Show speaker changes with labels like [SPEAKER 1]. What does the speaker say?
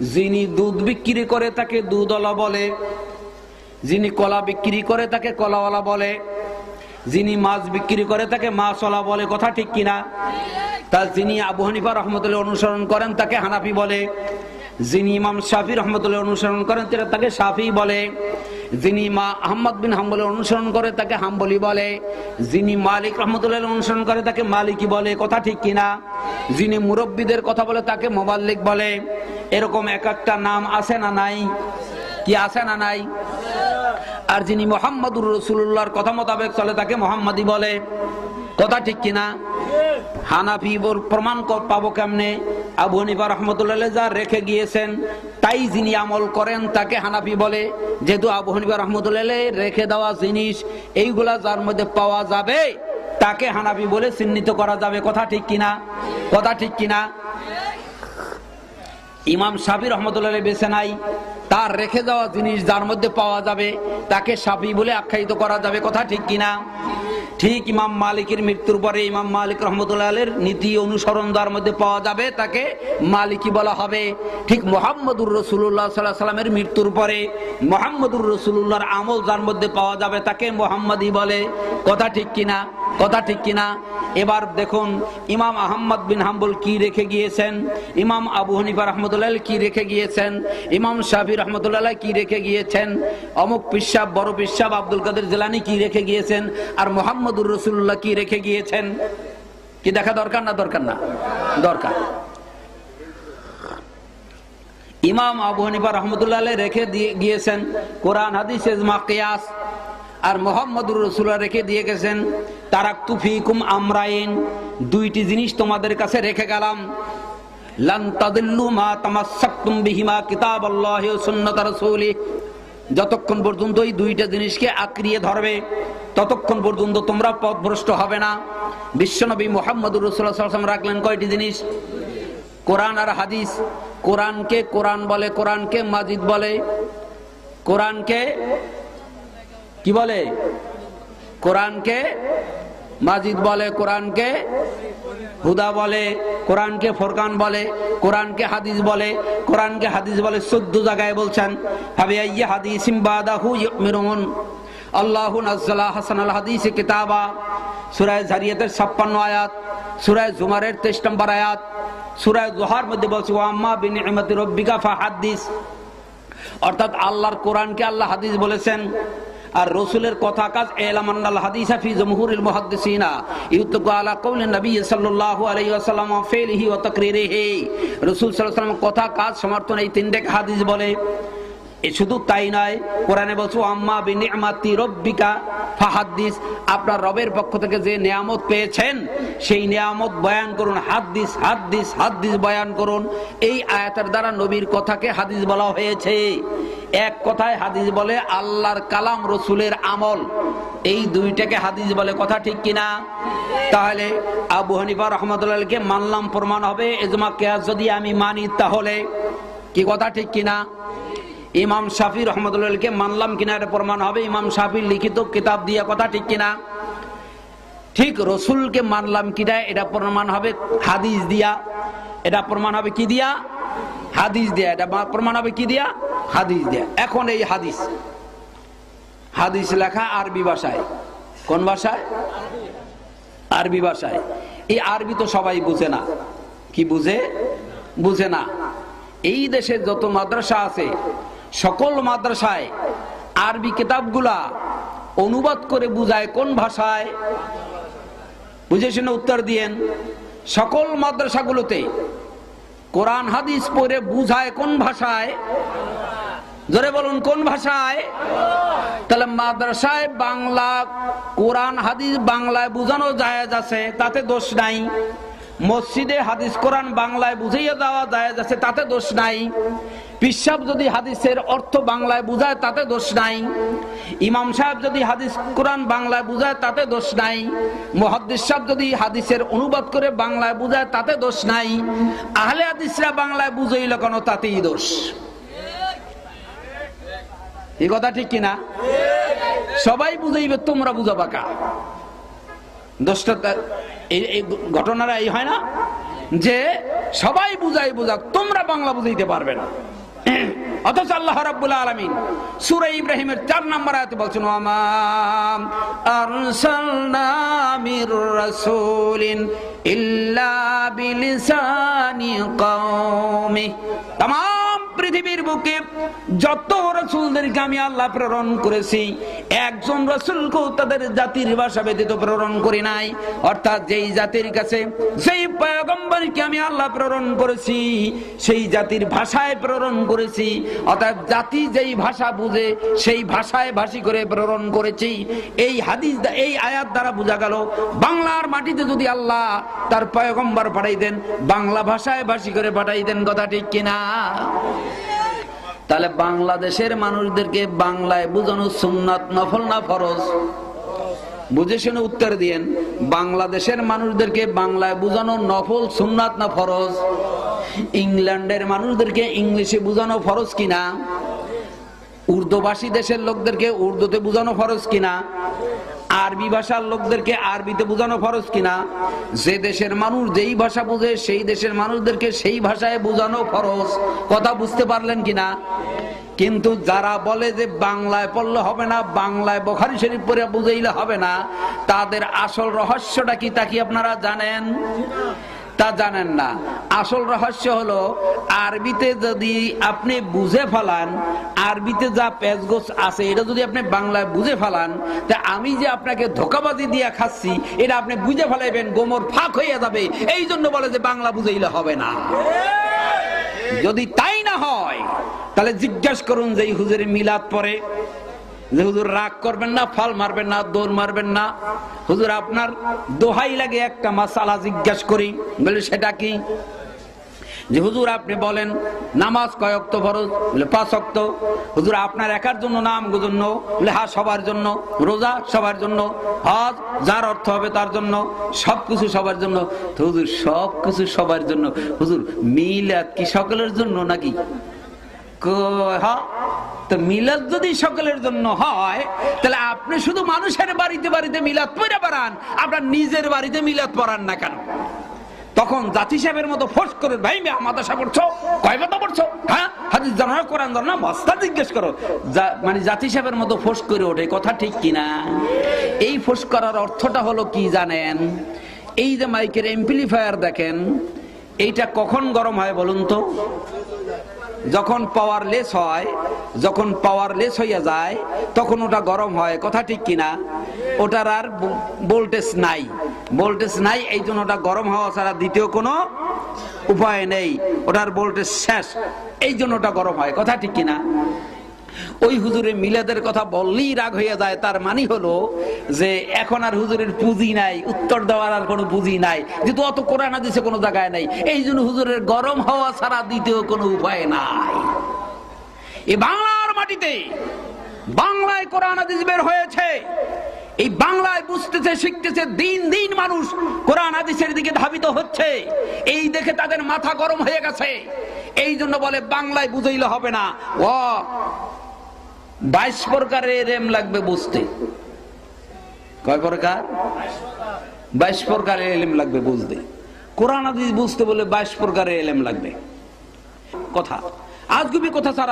[SPEAKER 1] যিনি দুধ বিক্রি করে তাকে দুধওয়ালা বলে, যিনি কলা বিক্রি করে তাকে কলাওয়ালা বলে, যিনি মাছ বিক্রি করে তাকে মাছওয়ালা বলে, কথা ঠিক কিনা? তা যিনি আবু হানিফা রহমতুল্লাহ অনুসরণ করেন তাকে হানাফি বলে, যিনি ইমাম শাফি রহমতুল্লাহ অনুসরণ করেন তারা তাকে শাফি বলে যিনি মা আহমদ বিন হাম্বলের অনুসরণ করে, তাকে হাম্বলি বলে। যিনি মালিক রহমতুল্লাহ অনুসরণ করে, তাকে মালিকি বলে। কথা ঠিক কিনা যিনি মুরব্বীদের কথা বলে, তাকে মোবাল্লিক বলে। এরকম এক একটা নাম আছে না নাই? কি আছে না নাই? আর যিনি মোহাম্মদুর রসুল্লাহর কথা মোতাবেক চলে, তাকে মোহাম্মদী বলে। কথা ঠিক কিনা হানাফি বোর প্রমাণ পাবো কেমনে? আবু হানিফা রহমতুল্লাহ যা রেখে গিয়েছেন, তাই যিনি আমল করেন তাকে হানাফি বলে। যেহেতু আবু হানিফা রহমতুল্লাহ রেখে দেওয়া জিনিস, এইগুলা যার মধ্যে পাওয়া যাবে, তাকে হানাফি বলে চিহ্নিত করা যাবে। কথা ঠিক কিনা? কথা ঠিক কিনা? ইমাম সাবির রহমতুল্লাহ বেছে নাই। তার রেখে যাওয়া জিনিস যার মধ্যে পাওয়া যাবে, তাকে সাফি বলে আখ্যায়িত করা যাবে। কথা ঠিক কিনা? ঠিক ইমাম মালিকের মৃত্যুর পরে ইমাম মালিক রহমতুল্লাহের নীতি অনুসরণ যার মধ্যে পাওয়া যাবে, তাকে মালিকি বলা হবে। ঠিক মোহাম্মদুর রসুল্লাহ সাল্লাহ সাল্লামের মৃত্যুর পরে মোহাম্মদুর রসুল্লাহর আমল যার মধ্যে পাওয়া যাবে, তাকে মোহাম্মদই বলে। কথা ঠিক কিনা? কথা ঠিক কিনা? এবার দেখুন ইমাম আহম্মদ বিন হাম্বল কি রেখে গিয়েছেন? ইমাম আবু হানিফা রহমতুল্লাহ কি রেখে গিয়েছেন? ইমাম শাফি রহমতুল্লাহ কি রেখে গিয়েছেন? অমুক পিসাব, বড় পিসাব আব্দুল কাদের জেলানি কি রেখে গিয়েছেন? আর মোহাম্মদুর রসুল্লাহ কি রেখে গিয়েছেন? কি দেখা দরকার না দরকার না? দরকার। ইমাম আবু হানিফা রহমতুল্লাহ রেখে দিয়ে গিয়েছেন। কোরআন, হাদিস কিয়াস। আর মোহাম্মদুর রসুল্লাহ রেখে দিয়ে গেছেন। তারাক তুফিকুম আমরাইন। দুইটি জিনিস তোমাদের কাছে রেখে গেলাম। যতক্ষণ পর্যন্ত এই দুইটা জিনিসকে আঁকড়িয়ে ধরবে, ততক্ষণ পর্যন্ত তোমরা পথভ্রষ্ট হবে না। বিশ্বনবী মোহাম্মদুর রসুল্লাহ সাল্লাল্লাহু রাখলেন কয়টি জিনিস? কোরআন আর হাদিস। কোরআনকে কোরআন বলে, কোরআনকে মাজিদ বলে। কোরআনকে কি বলে? কোরআনকে মাজিদ বলে, কোরআনকে হুদা বলে, কোরআনকে ফোরকান বলে, কোরআনকে হাদিস বলে, কোরআনকে হাদিস বলে চোদ্দ জায়গায় বলছেন ভাবে আইয়া হাদিস বাদাহু ইউমিনুন? আল্লাহু নাজ্জালা হাসানাল হাদিস কিতাবা সূরায়ে জারিয়াতের 56 আয়াত সূরায়ে জুমারের 23 নম্বর আয়াত সূরায়ে জোহার মধ্যে বলছে, ওয়া আম্মা বিনি'মাতি রাব্বিকা ফাহাদ্দিস অর্থাৎ আল্লাহর কোরআনকে আল্লাহ হাদিস বলেছেন আর রসুলের কথা কাজ এলামান্নাল হাদিসা ফি জমহুরিল মুহাদ্দিসিনা। ইউতকু আলা কওলি নবী সাল্লাল্লাহু আলাইহি ওয়াসাল্লাম ওয়া ফিলিহি ওয়া তাকরিরিহি। রাসূল সাল্লাল্লাহু কথা কাজ সমর্থন এই তিনটে হাদিস বলে। এ শুধু তাই নয়, কোরআনে বলছো আম্মা বিনি'মাতি রব্বিকা ফাহাদ্দিস। আপনার রবের পক্ষ থেকে যে নিয়ামত পেয়েছেন, সেই নিয়ামত বয়ান করুন, হাদিস হাদিস হাদিস বয়ান করুন। এই আয়াতের দ্বারা নবীর কথাকে হাদিস বলা হয়েছে। এক কথায় হাদিস বলে, আল্লাহর কালাম রসুলের আমল। এই দুইটাকে হাদিস বলে কথা ঠিক কিনা? তাহলে আবু হানিফা রহমতুল্লাহকে মানলাম প্রমাণ হবে, এজমা কেয়াস যদি আমি মানি তাহলে। কি কথা ঠিক কিনা? ইমাম শাফি রহমতুল্লাহকে মানলাম কিনা এটা প্রমাণ হবে, ইমাম শাফির লিখিত কিতাব দিয়ে কথা ঠিক কিনা? ঠিক রসুলকে মানলাম কিনা এটা প্রমাণ হবে, হাদিস দিয়া। এটা প্রমাণ হবে কি দিয়া? হাদিস দেয়া, এটা প্রমাণ হবে কি দিয়া? হাদিস দেয়া। এখন এই হাদিস। হাদিস লেখা আরবি ভাষায়। কোন ভাষায়? আরবি ভাষায়। এই আরবি তো সবাই বুঝে না। কি বুঝে? বুঝে না। এই দেশে যত মাদ্রাসা আছে, সকল মাদ্রাসায় আরবি কিতাবগুলা অনুবাদ করে বুঝায় কোন ভাষায়? বুঝে শুনে উত্তর দিয়েন। সকল মাদ্রাসাগুলোতে কোরআন হাদিস পরে বুঝায় কোন ভাষায়? জোরে বলুন, কোন ভাষায়? তাহলে মাদ্রাসায় বাংলা কোরআন হাদিস বাংলায় বুঝানো যায় আছে, তাতে দোষ নাই। মসজিদে হাদিস কোরআন বাংলায় বুঝিয়ে দেওয়া যায় আছে, তাতে দোষ নাই। পিসাব যদি হাদিসের অর্থ বাংলায় বুঝায়, তাতে দোষ নাই। ইমাম সাহেব যদি হাদিস কোরআন বাংলায় বুঝায়, তাতে দোষ নাই। মুহাদ্দিস সাহেব যদি হাদিসের অনুবাদ করে বাংলায় বুঝায়, তাতে দোষ নাই। আহলে হাদিসরা বাংলায় বুঝাইল কেন, তাতেই দোষ। এই কথা ঠিক কিনা? সবাই বুঝাইবে, তোমরা বুঝাবা কা? দোষটা তা- এই ঘটনাটা এই হয় না যে সবাই বুঝাই বুঝাক, তোমরা বাংলা বুঝাইতে পারবে না। অথচ আল্লাহ রাব্বুল আলামিন সূরা ইব্রাহিমের 4 নম্বর আয়াতে বলছেন, ওয়ামা আরসালনা মির রাসূলিন ইল্লা বিলিসানি কওমি। তামাম পৃথিবীর বুকে যত রাসূলদেরকে আমি আল্লাহ প্রেরণ করেছি, একজন রাসূলকেও তাদের জাতির ভাষা ব্যতীত প্রেরণ করি নাই। অর্থাৎ যেই জাতির কাছে, যেই পয়গম্বরকে আমি আল্লাহ প্রেরণ করেছি, সেই জাতির ভাষায় প্রেরণ করেছি। অর্থাৎ জাতি যেই ভাষা বুঝে, সেই ভাষায় ভাষী করে প্রেরণ করেছি। এই হাদিস এই আয়াত দ্বারা বোঝা গেল, বাংলার মাটিতে যদি আল্লাহ তার পয়গম্বর পাঠাইতেন, বাংলা ভাষায় ভাষী করে পাঠাইতেন কথা ঠিক কিনা? তাহলে বাংলাদেশের মানুষদেরকে বাংলায় বুঝানো সুন্নাত নফল না ফরজ? বুঝে শুনে উত্তর দিয়েন। বাংলাদেশের মানুষদেরকে বাংলায় বুঝানো নফল সুন্নাত না ফরজ? ইংল্যান্ডের মানুষদেরকে ইংলিশে বুঝানো ফরজ কিনা? উর্দুভাষী দেশের লোকদেরকে উর্দুতে বোঝানো ফরজ কিনা? আরবি ভাষার লোকদেরকে আরবিতে বোঝানো ফরজ কিনা? যে দেশের মানুষ যেই ভাষা বুঝে, সেই দেশের মানুষদেরকে সেই ভাষায় বোঝানো ফরজ। কথা বুঝতে পারলেন কিনা? কিন্তু যারা বলে যে বাংলায় পড়লে হবে না, বাংলায় বখারি শরীফ পরে বুঝাইলে হবে না, তাদের আসল রহস্যটা কি তা কি আপনারা জানেন? তা জানেন না। আসল রহস্য হলো, আরবিতে যদি আপনি বুঝে ফেলান, আরবিতে যা পেজগোছ আছে, এটা যদি আপনি বাংলায় বুঝে ফেলান, তা আমি যে আপনাকে ধোকাবাজি দিয়া খাচ্ছি, এটা আপনি বুঝে ফেলাইবেন, গোমর ফাঁক হইয়া যাবে। এই জন্য বলে যে বাংলা বুঝাইলে হবে না। যদি তাই না হয়, তাহলে জিজ্ঞাসা করুন যে এই হুজুরে মিলাদ পরে। যে হুজুর রাগ করবেন না, ফল মারবেন না দৌড় মারবেন না। হুজুর আপনার দোহাই লাগে একটা মাসালা জিজ্ঞাস করি, বলে সেটা কি? যে হুজুর আপনি বলেন, নামাজ কয়ক্ত ফরজ? বলে পাঁচ অক্ত। হুজুর আপনার একার জন্য নাম জন্য, বলে হ্যাঁ সবার জন্য, রোজা সবার জন্য, হজ যার অর্থ হবে তার জন্য সব কিছু সবার জন্য। তো হুজুর সব কিছু সবার জন্য। হুজুর মিলাদ কি সকলের জন্য নাকি? হ্যাঁ। তো মিলাদ যদি সকলের জন্য হয়, তাহলে আপনি শুধু মানুষের বাড়িতে বাড়িতে মিলাদ পড়ে পারান আপনার নিজের বাড়িতে মিলাদ পড়ান না কেন? তখন জাতি সাহেবের মতো ফোর্স করে ভাই মেয়ে মাদাসা পড়ছো? কয় মাতা পড়ছো? হ্যাঁ? হাদিস জানো, কোরআন জানো না? জিজ্ঞেস করো। মানে জাতি সাহেবের মতো ফোর্স করে ওঠে, কথা ঠিক কিনা? এই ফোর্স করার অর্থটা হলো কি জানেন? এই যে মাইকের এমপ্লিফায়ার দেখেন, এইটা কখন গরম হয় বলুন তো? যখন পাওয়ার লেস হয়, যখন পাওয়ার লেস হইয়া যায়, তখন ওটা গরম হয়। কথা ঠিক কিনা? ওটার আর ভোল্টেজ নাই। ভোল্টেজ নাই এই জন্য ওটা গরম হওয়া ছাড়া দ্বিতীয় কোনো উপায় নেই। ওটার ভোল্টেজ শেষ এই জন্য ওটা গরম হয়। কথা ঠিক কিনা? ওই হুজুরে মিলাদের কথা বললেই রাগ হয়ে যায়। তার মানে হলো যে এখন আর হুজুরের পুঁজি নাই, উত্তর দেওয়ার আর কোনো পুঁজি নাই। যেহেতু অত কোরআন দিছে কোনো জায়গায় নাই, এই জন্য হুজুরের গরম হওয়া ছাড়া দ্বিতীয় কোনো উপায় নাই। এ বাংলার মাটিতে বাংলায় কোরআন হাদিস বের হয়েছে। এই বাংলায় বুঝতেছে, শিখতেছে, দিন দিন মানুষ কোরআন আদিসের দিকে ধাবিত হচ্ছে। এই দেখে তাদের মাথা গরম হয়ে গেছে। এই জন্য বলে, বাংলায় বুঝাইলে হবে না। ও বাইশ প্রকারের রেম লাগবে বুঝতে। কয় প্রকার? বাইশ প্রকারের এলেম লাগবে বুঝতে। কোরআন আদি বুঝতে বলে বাইশ প্রকারের এলেম লাগবে। কথা। আজ আজগুবি কথা